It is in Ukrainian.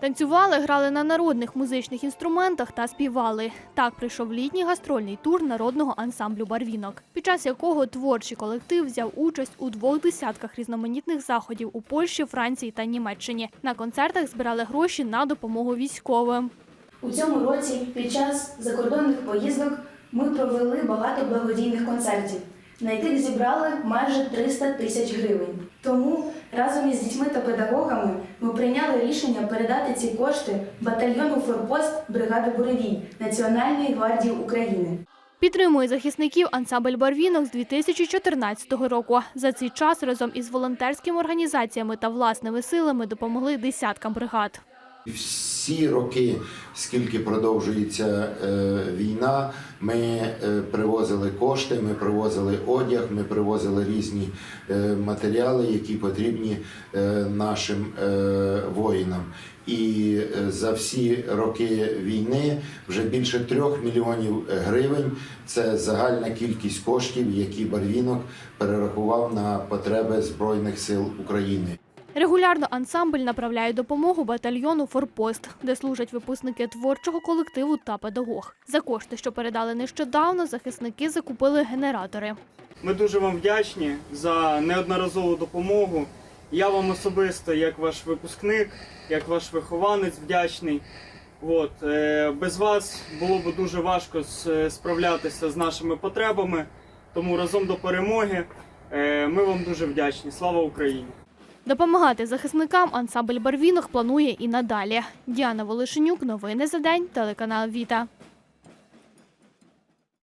Танцювали, грали на народних музичних інструментах та співали. Так прийшов літній гастрольний тур народного ансамблю Барвінок, під час якого творчий колектив взяв участь у двох десятках різноманітних заходів у Польщі, Франції та Німеччині. На концертах збирали гроші на допомогу військовим. У цьому році під час закордонних поїздок ми провели багато благодійних концертів, на яких зібрали майже 300 тисяч гривень. Тому разом із дітьми та педагогами ми прийняли рішення передати ці кошти батальйону Форпост бригади Буревій Національної гвардії України. Підтримує захисників ансамбль Барвінок з 2014 року. За цей час разом із волонтерськими організаціями та власними силами допомогли десяткам бригад. Всі роки, скільки продовжується е, війна, ми е, привозили кошти, ми привозили одяг, ми привозили різні е, матеріали, які потрібні нашим воїнам. І за всі роки війни вже більше трьох мільйонів гривень це загальна кількість коштів, які Барвінок перерахував на потреби Збройних сил України. Регулярно ансамбль направляє допомогу батальйону Форпост, де служать випускники творчого колективу та педагог. За кошти, що передали нещодавно, захисники закупили генератори. Ми дуже вам вдячні за неодноразову допомогу. Я вам особисто, як ваш випускник, як ваш вихованець, вдячний. От, е, без вас було б дуже важко справлятися з нашими потребами. Тому разом до перемоги е, ми вам дуже вдячні. Слава Україні! Допомагати захисникам ансамбль Барвінок планує і надалі. Діана Волошенюк, новини за день, телеканал Віта.